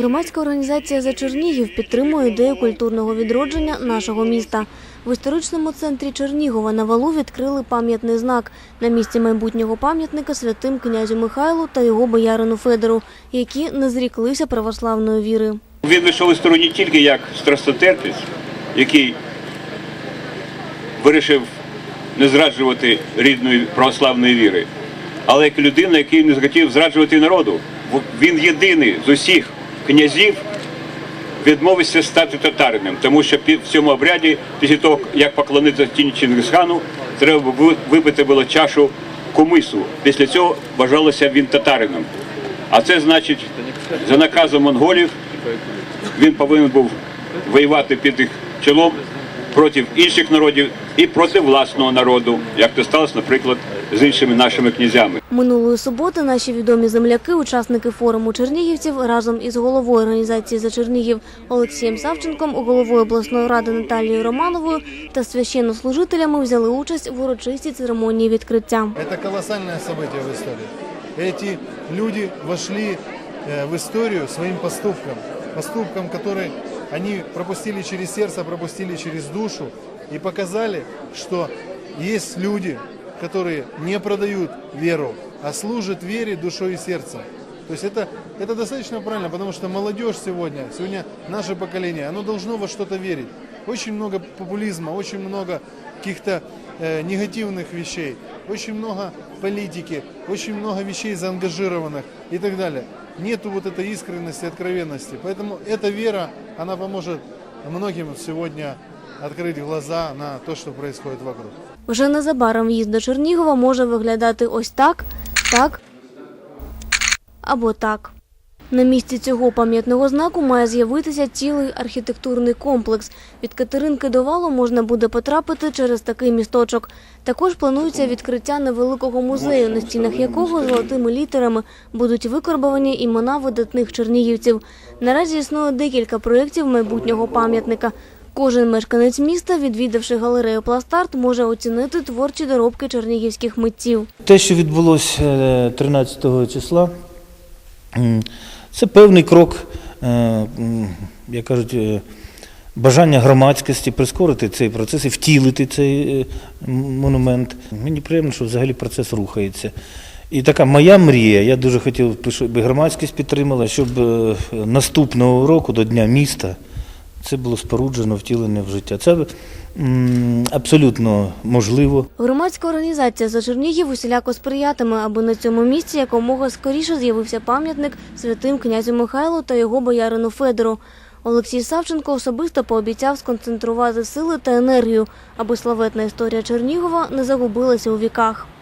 Громадська організація за Чернігів підтримує ідею культурного відродження нашого міста. В історичному центрі Чернігова на валу відкрили пам'ятний знак на місці майбутнього пам'ятника святим князю Михайлу та його боярину Федору, які не зріклися православної віри. Він вийшов із сторони не тільки як страстотерпець, який вирішив не зраджувати рідної православної віри, але як людина, який не захотів зраджувати народу. Він єдиний з усіх князів відмовився стати татарином, тому що в цьому обряді, після того, як поклонитися тіні Чингисхану, треба випити було чашу кумису. Після цього вважалося він татарином. А це значить, за наказом монголів він повинен був воювати під їх чолом проти інших народів і проти власного народу, як це сталося, наприклад, з іншими нашими князями. Минулої суботи наші відомі земляки, учасники форуму чернігівців, разом із головою організації за Чернігів Олексієм Савченком, головою обласної ради Наталією Романовою та священнослужителями взяли участь в урочистій церемонії відкриття. Это колоссальное событие в истории. Эти люди вошли э, в историю своим поступком. Поступком, который они пропустили через сердце, пропустили через душу и показали, что есть люди, которые не продают веру, а служат вере душой и сердцем. То есть это, это достаточно правильно, потому что молодежь сегодня, сегодня наше поколение, оно должно во что-то верить. Очень много популизма, очень много каких-то э, негативных вещей, очень много политики, очень много вещей заангажированных и так далее. Нету вот этой искренности, откровенности. Поэтому эта вера, она поможет многим сегодня открыть глаза на то, что происходит вокруг. Вже незабаром в'їзд до Чернігова може виглядати ось так, так або так. На місці цього пам'ятного знаку має з'явитися цілий архітектурний комплекс. Від Катеринки до валу можна буде потрапити через такий місточок. Також планується відкриття невеликого музею, на стінах якого золотими літерами будуть викорбовані імена видатних чернігівців. Наразі існує декілька проєктів майбутнього пам'ятника. Кожен мешканець міста, відвідавши галерею Пластарт, може оцінити творчі доробки чернігівських митців. Те, що відбулося е, 13 числа, м, це певний крок, е, як кажуть, е, бажання громадськості прискорити цей процес і втілити цей е, монумент. Мені приємно, що взагалі процес рухається. І така моя мрія, я дуже хотів, щоб громадськість підтримала, щоб наступного року до Дня міста це було споруджено, втілене в життя. Це абсолютно можливо. Громадська організація за Чернігів усіляко сприятиме, аби на цьому місці якомога скоріше з'явився пам'ятник святим князю Михайлу та його боярину Федору. Олексій Савченко особисто пообіцяв сконцентрувати сили та енергію, аби славетна історія Чернігова не загубилася у віках.